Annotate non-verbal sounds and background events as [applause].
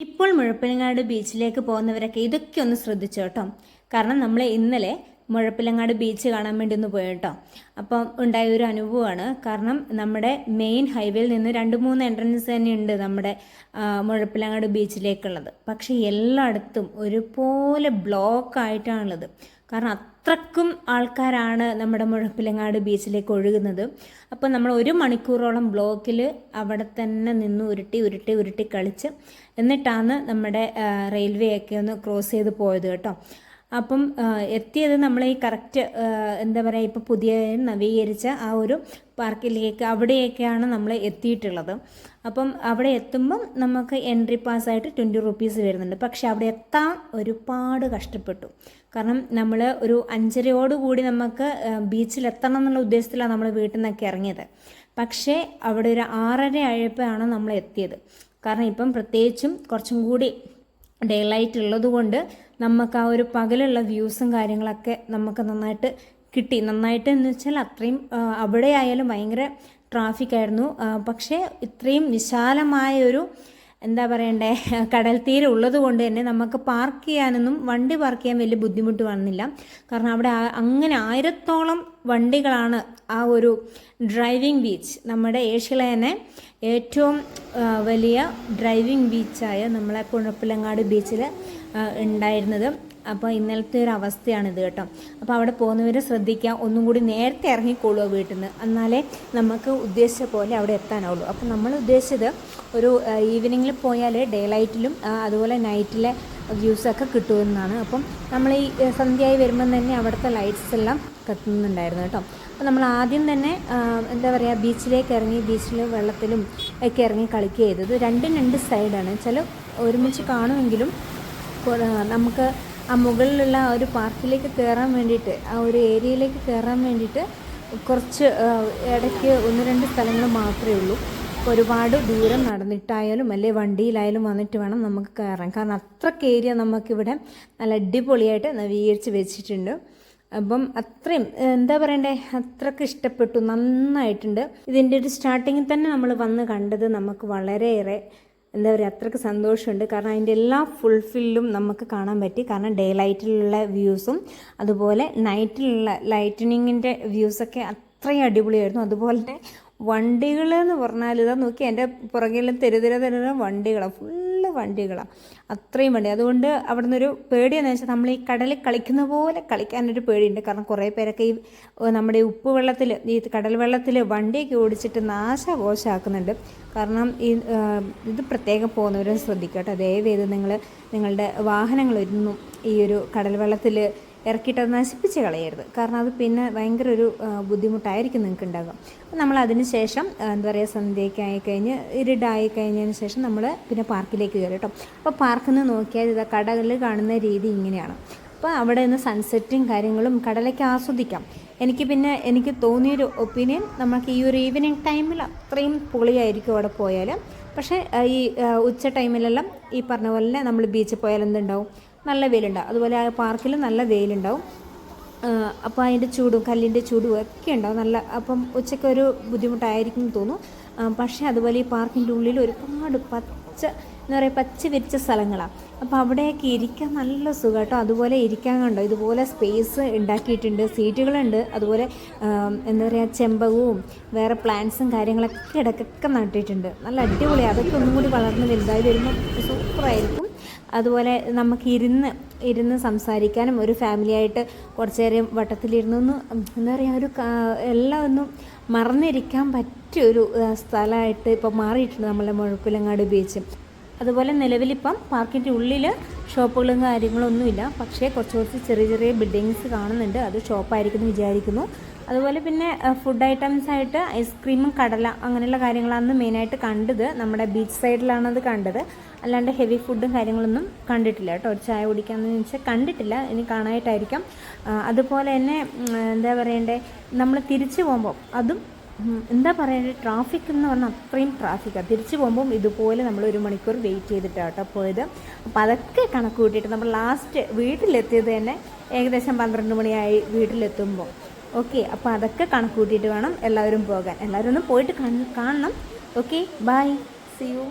ഇപ്പോൾ മുഴപ്പിലങ്ങാട് ബീച്ചിലേക്ക് പോകുന്നവരൊക്കെ ഇതൊക്കെ ഒന്ന് ശ്രദ്ധിച്ചോട്ടോ. കാരണം നമ്മൾ ഇന്നലെ മുഴപ്പിലങ്ങാട് ബീച്ച് കാണാൻ വേണ്ടി ഒന്ന് പോയി കേട്ടോ അപ്പം ഉണ്ടായ ഒരു അനുഭവമാണ്. കാരണം നമ്മുടെ മെയിൻ ഹൈവേയിൽ നിന്ന് രണ്ട് മൂന്ന് എൻട്രൻസ് തന്നെ ഉണ്ട് നമ്മുടെ മുഴപ്പിലങ്ങാട് ബീച്ചിലേക്കുള്ളത് പക്ഷേ എല്ലായിടത്തും ഒരുപോലെ ബ്ലോക്ക് ആയിട്ടാണുള്ളത്. കാരണം അത്രക്കും ആൾക്കാരാണ് നമ്മുടെ മുഴപ്പിലങ്ങാട് ബീച്ചിലേക്ക് ഒഴുകുന്നത്. അപ്പോൾ നമ്മൾ ഒരു മണിക്കൂറോളം ബ്ലോക്കിൽ അവിടെ തന്നെ നിന്ന് ഉരുട്ടി ഉരുട്ടി ഉരുട്ടി കളിച്ച് എന്നിട്ടാണ് നമ്മുടെ റെയിൽവേ ഒക്കെ ഒന്ന് ക്രോസ് ചെയ്ത് പോയത് കേട്ടോ. അപ്പം എത്തിയത് നമ്മൾ ഈ കറക്റ്റ് എന്താ പറയുക ഇപ്പോൾ പുതിയ നവീകരിച്ച ആ ഒരു പാർക്കിലേക്ക് അവിടെയൊക്കെയാണ് നമ്മൾ എത്തിയിട്ടുള്ളത്. അപ്പം അവിടെ എത്തുമ്പം നമുക്ക് എൻട്രി പാസ്സായിട്ട് ട്വന്റി റുപ്പീസ് വരുന്നുണ്ട്. പക്ഷെ അവിടെ എത്താൻ ഒരുപാട് കഷ്ടപ്പെട്ടു. കാരണം നമ്മൾ ഒരു അഞ്ചരയോടുകൂടി നമുക്ക് ബീച്ചിലെത്തണം എന്നുള്ള ഉദ്ദേശത്തിലാണ് നമ്മൾ വീട്ടിൽ നിന്നൊക്കെ ഇറങ്ങിയത്. പക്ഷേ അവിടെ ഒരു ആറര ആയപ്പോഴാണ് നമ്മൾ എത്തിയത്. കാരണം ഇപ്പം പ്രത്യേകിച്ചും കുറച്ചും കൂടി ഡേ ലൈറ്റ് ഉള്ളതുകൊണ്ട് നമുക്ക് ആ ഒരു പകലുള്ള വ്യൂസും കാര്യങ്ങളൊക്കെ നമുക്ക് നന്നായിട്ട് കിട്ടി. നന്നായിട്ട് എന്ന് വെച്ചാൽ അത്രയും അവിടെ ആയാലും ഭയങ്കര ട്രാഫിക് ആയിരുന്നു. പക്ഷേ ഇത്രയും വിശാലമായ ഒരു എന്താ പറയണ്ടേ? [laughs] കടൽ തീരം ഉള്ളത് കൊണ്ട് തന്നെ നമുക്ക് പാർക്ക് ചെയ്യാനൊന്നും വണ്ടി പാർക്ക് ചെയ്യാൻ വലിയ ബുദ്ധിമുട്ട് വന്നില്ല. കാരണം അവിടെ അങ്ങനെ ആയിരത്തോളം വണ്ടികളാണ് ആ ഒരു ഡ്രൈവിംഗ് ബീച്ച് നമ്മുടെ ഏഷ്യയിലെ തന്നെ ഏറ്റവും വലിയ ഡ്രൈവിംഗ് ബീച്ചായ നമ്മളെ കുഴപ്പിലങ്ങാട് ബീച്ചിൽ ഉണ്ടായിരുന്നത്. അപ്പോൾ ഇന്നലത്തെ ഒരു അവസ്ഥയാണിത് കേട്ടോ. അപ്പോൾ അവിടെ പോകുന്നവരെ ശ്രദ്ധിക്കുക. ഒന്നും കൂടി നേരത്തെ ഇറങ്ങിക്കൊള്ളുക വീട്ടിൽ നിന്ന് എന്നാലേ നമുക്ക് ഉദ്ദേശിച്ച പോലെ അവിടെ എത്താനാവുള്ളൂ. അപ്പോൾ നമ്മൾ ഉദ്ദേശിച്ചത് ഒരു ഈവനിങ്ങിൽ പോയാൽ ഡേ ലൈറ്റിലും അതുപോലെ നൈറ്റിലെ വ്യൂസൊക്കെ കിട്ടുമെന്നാണ് അപ്പം നമ്മൾ ഈ സന്ധ്യയായി വരുമ്പം തന്നെ അവിടുത്തെ ലൈറ്റ്സ് എല്ലാം കത്തുന്നുണ്ടായിരുന്നു കേട്ടോ. അപ്പോൾ നമ്മൾ ആദ്യം തന്നെ എന്താ പറയുക ബീച്ചിലേക്ക് ഇറങ്ങി ബീച്ചിൽ വെള്ളത്തിലും ഒക്കെ ഇറങ്ങി കളിക്കുക ചെയ്തത്. രണ്ടും രണ്ട് സൈഡാണ് ചില ഒരുമിച്ച് കാണുമെങ്കിലും നമുക്ക് ആ മുകളിലുള്ള ആ ഒരു പാർക്കിലേക്ക് കയറാൻ വേണ്ടിയിട്ട് ആ ഒരു ഏരിയയിലേക്ക് കയറാൻ വേണ്ടിയിട്ട് കുറച്ച് ഇടയ്ക്ക് ഒന്ന് രണ്ട് സ്ഥലങ്ങൾ മാത്രമേ ഉള്ളൂ. ഒരുപാട് ദൂരം നടന്നിട്ടായാലും അല്ലെ വണ്ടിയിലായാലും വന്നിട്ട് വേണം നമുക്ക് കയറാൻ. കാരണം അത്രയ്ക്ക് ഏരിയ നമുക്കിവിടെ നല്ല അടിപൊളിയായിട്ട് നവീകരിച്ച് വെച്ചിട്ടുണ്ട്. അപ്പം അത്രയും എന്താ പറയണ്ടേ അത്രയ്ക്ക് ഇഷ്ടപ്പെട്ടു നന്നായിട്ടുണ്ട്. ഇതിന്റെ ഒരു സ്റ്റാർട്ടിങ്ങിൽ തന്നെ നമ്മൾ വന്ന് കണ്ടത് നമുക്ക് വളരെയേറെ എന്താ പറയുക അത്രയ്ക്ക് സന്തോഷമുണ്ട്. കാരണം അതിന്റെ എല്ലാ ഫുൾഫില്ലും നമുക്ക് കാണാൻ പറ്റി. കാരണം ഡേ ലൈറ്റിലുള്ള വ്യൂസും അതുപോലെ നൈറ്റിലുള്ള ലൈറ്റനിങ്ങിന്റെ വ്യൂസൊക്കെ അത്രയും അടിപൊളിയായിരുന്നു. അതുപോലെ തന്നെ വണ്ടികൾ എന്ന് പറഞ്ഞാൽ ഇതാ നോക്കി എന്റെ പുറകിൽ തെരുതിര തെരുതിര വണ്ടികളാണ് ഫുള്ള് വണ്ടികളാണ് അത്രയും വണ്ടി. അതുകൊണ്ട് അവിടെ നിന്നൊരു പേടിയെന്ന് വെച്ചാൽ നമ്മൾ ഈ കടലിൽ കളിക്കുന്ന പോലെ കളിക്കാനൊരു പേടിയുണ്ട്. കാരണം കുറേ പേരൊക്കെ ഈ നമ്മുടെ ഉപ്പ് വെള്ളത്തിൽ ഈ കടൽ വെള്ളത്തിൽ വണ്ടിയൊക്കെ ഓടിച്ചിട്ട് നാശകോശമാക്കുന്നുണ്ട് കാരണം ഈ ഇത് പ്രത്യേകം പോകുന്നവരും ശ്രദ്ധിക്കട്ടെ കേട്ടോ. ദയവേത് നിങ്ങൾ നിങ്ങളുടെ വാഹനങ്ങളൊന്നും ഈ ഒരു കടൽ വെള്ളത്തിൽ ഇറക്കിയിട്ട് അത് നശിപ്പിച്ച് കളയരുത്. കാരണം അത് പിന്നെ ഭയങ്കര ഒരു ബുദ്ധിമുട്ടായിരിക്കും നിങ്ങൾക്ക് ഉണ്ടാകും അപ്പോൾ നമ്മൾ അതിന് ശേഷം എന്താ പറയുക സന്ധ്യയ്ക്കായി കഴിഞ്ഞ് ഇരുടായി കഴിഞ്ഞതിന് ശേഷം നമ്മൾ പിന്നെ പാർക്കിലേക്ക് കയറി കേട്ടോ. അപ്പോൾ പാർക്കിൽ നിന്ന് നോക്കിയാൽ ഇതാ കടകളിൽ കാണുന്ന രീതി ഇങ്ങനെയാണ്. അപ്പോൾ അവിടെ നിന്ന് സൺസെറ്റും കാര്യങ്ങളും കടലൊക്കെ ആസ്വദിക്കാം. എനിക്ക് പിന്നെ എനിക്ക് തോന്നിയൊരു ഒപ്പീനിയൻ നമുക്ക് ഈ ഒരു ഈവനിങ് ടൈമിൽ അത്രയും പൊളിയായിരിക്കും അവിടെ പോയാൽ പക്ഷേ ഈ ഉച്ച ടൈമിലെല്ലാം ഈ പറഞ്ഞ പോലെ നമ്മൾ ബീച്ചിൽ പോയാൽ എന്തുണ്ടാവും? നല്ല വെയിലുണ്ടാവും. അതുപോലെ ആ പാർക്കിൽ നല്ല വെയിലുണ്ടാവും. അപ്പോൾ അതിന്റെ ചൂടും കല്ലിന്റെ ചൂടും ഒക്കെ ഉണ്ടാവും. നല്ല അപ്പം ഉച്ചയ്ക്ക് ഒരു ബുദ്ധിമുട്ടായിരിക്കും തോന്നുന്നു. പക്ഷേ അതുപോലെ ഈ പാർക്കിന്റെ ഉള്ളിൽ ഒരുപാട് പച്ച എന്താ പറയുക പച്ച വിരിച്ച സ്ഥലങ്ങളാണ് അപ്പോൾ അവിടെയൊക്കെ ഇരിക്കാൻ നല്ല സുഖം കേട്ടോ. അതുപോലെ ഇരിക്കാൻ കണ്ടോ? ഇതുപോലെ സ്പേസ് ഉണ്ടാക്കിയിട്ടുണ്ട്. സീറ്റുകളുണ്ട്. അതുപോലെ എന്താ പറയുക ചെമ്പകവും വേറെ പ്ലാന്റ്സും കാര്യങ്ങളൊക്കെ ഇടയ്ക്കൊക്കെ നട്ടിട്ടുണ്ട്. നല്ല അടിപൊളിയാണ് അതൊക്കെ ഒന്നും കൂടി വളർന്ന് വലുതായി വരുമ്പോൾ സൂപ്പറായിരിക്കും. അതുപോലെ നമുക്ക് ഇരുന്ന് ഇരുന്ന് സംസാരിക്കാനും ഒരു ഫാമിലിയായിട്ട് കുറച്ച് നേരം വട്ടത്തിലിരുന്നൊന്ന് എന്താ പറയുക ഒരു എല്ലാം ഒന്നും മറന്നിരിക്കാൻ പറ്റിയൊരു സ്ഥലമായിട്ട് ഇപ്പോൾ മാറിയിട്ടുണ്ട് നമ്മളെ മുഴക്കുലങ്ങാട് ബീച്ച് അതുപോലെ നിലവിലിപ്പം പാർക്കിന്റെ ഉള്ളിൽ ഷോപ്പുകളും കാര്യങ്ങളൊന്നുമില്ല. പക്ഷേ കുറച്ച് കുറച്ച് ചെറിയ ചെറിയ ബിൽഡിങ്സ് കാണുന്നുണ്ട്. അത് ഷോപ്പായിരിക്കും എന്ന് വിചാരിക്കുന്നു. അതുപോലെ പിന്നെ ഫുഡ് ഐറ്റംസ് ആയിട്ട് ഐസ്ക്രീമും കടല അങ്ങനെയുള്ള കാര്യങ്ങളാണ് മെയിനായിട്ട് കണ്ടത്. നമ്മുടെ ബീച്ച് സൈഡിലാണ് അത് കണ്ടത്. അല്ലാണ്ട് ഹെവി ഫുഡും കാര്യങ്ങളൊന്നും കണ്ടിട്ടില്ല കേട്ടോ. ഒരു ചായ കുടിക്കാമെന്ന് വെച്ചാൽ കണ്ടിട്ടില്ല. ഇനി കാണാനായിട്ടായിരിക്കാം. അതുപോലെ തന്നെ എന്താ പറയണ്ടേ? നമ്മൾ തിരിച്ചു പോകുമ്പോൾ അതും എന്താ പറയുക ട്രാഫിക് എന്ന് പറഞ്ഞാൽ അത്രയും ട്രാഫിക്കാണ് തിരിച്ചു പോകുമ്പം ഇതുപോലെ നമ്മൾ ഒരു മണിക്കൂർ വെയിറ്റ് ചെയ്തിട്ടാണ് കേട്ടോ പോയത്. അപ്പോൾ അതൊക്കെ കണക്ക് കൂട്ടിയിട്ട് നമ്മൾ ലാസ്റ്റ് വീട്ടിലെത്തിയത് തന്നെ ഏകദേശം പന്ത്രണ്ട് മണിയായി വീട്ടിലെത്തുമ്പോൾ ഓക്കെ അപ്പോൾ അതൊക്കെ കണക്ക് കൂട്ടിയിട്ട് വേണം എല്ലാവരും പോകാൻ. എല്ലാവരും ഒന്ന് പോയിട്ട് കാണണം. Okay bye C U